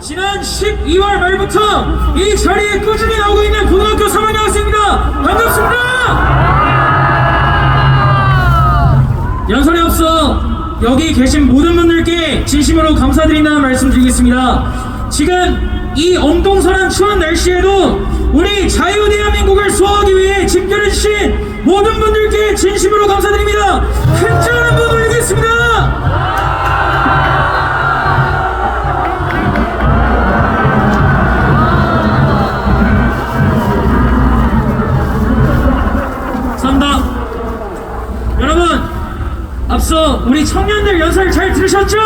지난 12월 말부터 이 자리에 꾸준히 나오고 있는 고등학교 3학년 학생입니다. 반갑습니다. 연설이 없어 여기 계신 모든 분들께 진심으로 감사드린다는 말씀드리겠습니다. 지금 이 엄동설한 추운 날씨에도 우리 자유 대한민국을 수호하기 위해 집결해 주신 모든 분들께 진심으로 감사드립니다. 큰절 한번 올리겠습니다. 우리 청년들 연설 잘 들으셨죠?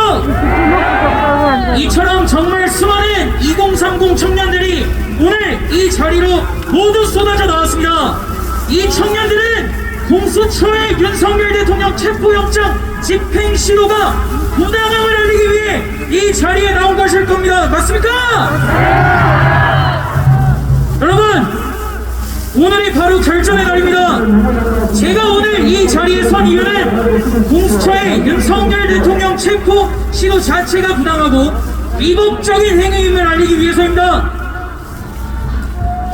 이처럼 정말 수많은 2030 청년들이 오늘 이 자리로 모두 쏟아져 나왔습니다. 이 청년들은 공수처의 윤석열 대통령 체포영장 집행 시도가 부당함을 알리기 위해 이 자리에 나온 것일 겁니다. 맞습니까? 여러분, 오늘이 바로 결전의 날입니다. 제가 오늘 이 자리에 선 이유는 공수처의 윤석열 대통령 체포 시도 자체가 부당하고 위법적인 행위임을 알리기 위해서입니다.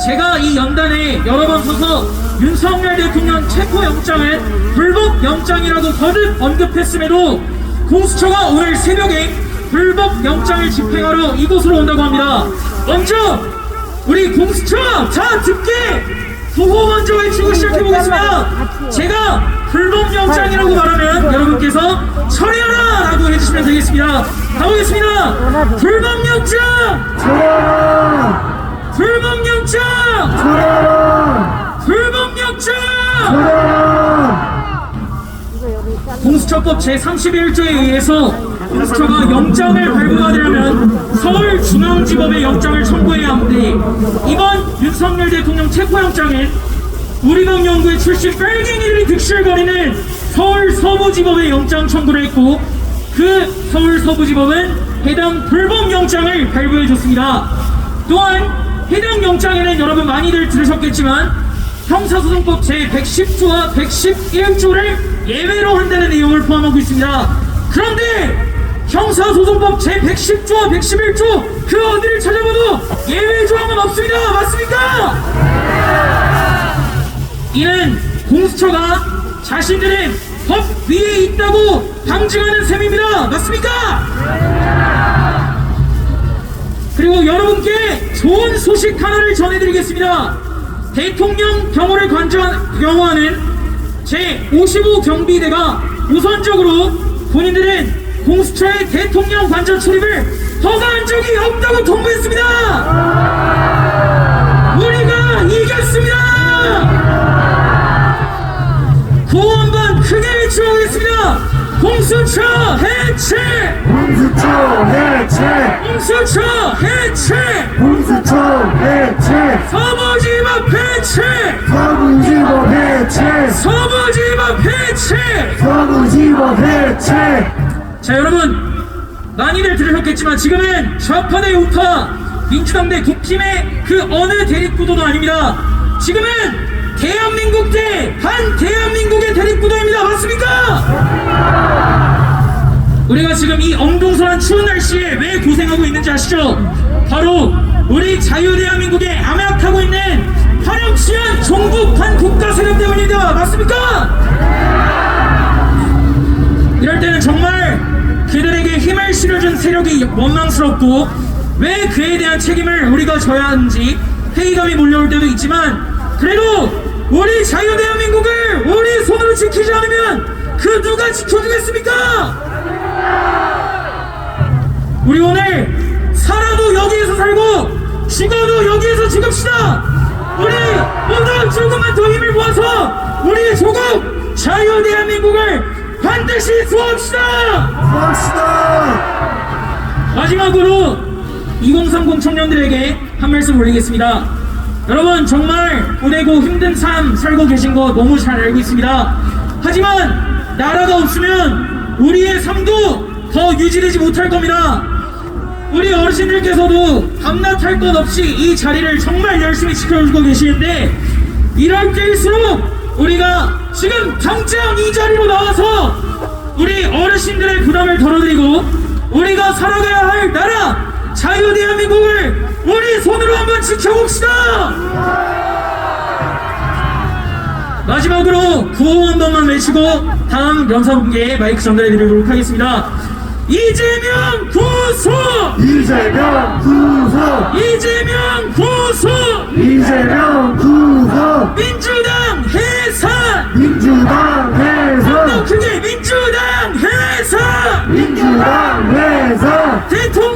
제가 이 연단에 여러 번 서서 윤석열 대통령 체포 영장을 불법 영장이라고 거듭 언급했음에도 공수처가 오늘 새벽에 불법 영장을 집행하러 이곳으로 온다고 합니다. 먼저 우리 공수처 자 듣게 구호 먼저 외치고 시작해 보겠습니다. 제가 불법 영장이라고 말하면 여러분께서 처리하라 라고 해주시면 되겠습니다. 가보겠습니다. 불법 영장! 불법 영장! 불법 영장! 공수처법 제31조에 의해서 공수처가 영장을 발부받으려면 서울중앙지법에 영장을 청구해야 하는데 이번 윤석열 대통령 체포영장은 우리방연구의 출신 빨갱이들이 득실거리는 서울 서부지법에 영장 청구를 했고 그 서울 서부지법은 해당 불법 영장을 발부해 줬습니다. 또한 해당 영장에는 여러분 많이들 들으셨겠지만 형사소송법 제110조와 111조를 예외로 한다는 내용을 포함하고 있습니다. 그런데 형사소송법 제110조와 111조 그 어디를 찾아봐도 예외 조항은 없습니다. 맞습니까? 이는 공수처가 자신들은 법 위에 있다고 방증하는 셈입니다. 맞습니까? 그리고 여러분께 좋은 소식 하나를 전해드리겠습니다. 대통령 경호를 관저- 경호하는 제55 경비대가 우선적으로 본인들은 공수처의 대통령 관저 출입을 허가한 적이 없다고 통보했습니다. 우리가 이겼습니다. 크게 외쳐보겠습니다. 공수처 해체! 공수처 해체! 공수처 해체! 공수처 해체! 서부지법 해체! 서부지법 해체! 서부지법 해체! 서부지법 해체! 자 여러분 많이들 들으셨겠지만 지금은 좌파 대 우파 민주당 대 국힘의 그 어느 대립구도도 아닙니다 지금은 대한민국 대한 대한민국의 대립구도입니다 맞습니까? 우리가 지금 이 엉뚱선한 추운 날씨에 왜 고생하고 있는지 아시죠? 바로 우리 자유대한민국에 암약하고 있는 화력치한 종북한 국가 세력 때문입니다 맞습니까? 이럴 때는 정말 그들에게 힘을 실어준 세력이 원망스럽고 왜 그에 대한 책임을 우리가 져야 하는지 회의감이 몰려올 때도 있지만 그래도 우리 자유대한민국을 우리 손으로 지키지 않으면 그 누가 지켜주겠습니까? 우리 오늘 살아도 여기에서 살고 죽어도 여기에서 죽읍시다 우리 모두 조금만 더 힘을 모아서 우리 조국 자유대한민국을 반드시 수호합시다 합시다! 마지막으로 2030 청년들에게 한 말씀 올리겠습니다. 여러분 정말 보내고 힘든 삶 살고 계신 거 너무 잘 알고 있습니다. 하지만 나라가 없으면 우리의 삶도 더 유지되지 못할 겁니다. 우리 어르신들께서도 밤낮 할 것 없이 이 자리를 정말 열심히 지켜주고 계시는데 이럴 때일수록 우리가 지금 당장 이 자리로 나와서 우리 어르신들의 부담을 덜어드리고 우리가 살아가야 할 나라 자유 대한민국 우리 손으로 한번 지켜봅시다. 마지막으로 구호 한 번만 외치고 다음 연사분께 마이크 전달해 드리도록 하겠습니다. 이재명 구속! 이재명 구속 이재명 구속! 이재명 구속 민주당 해산! 민주당 더 해산 크게 민주당 해산! 민주당 해산 대통령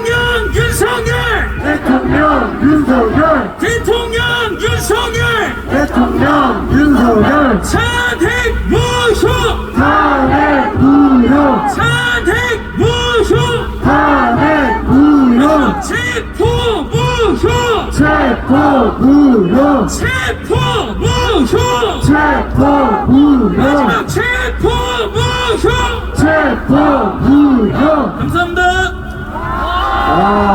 체포 무효 체포 무효! 체포 무효 마지막 체포 무효! 체포 무효 감사합니다. 아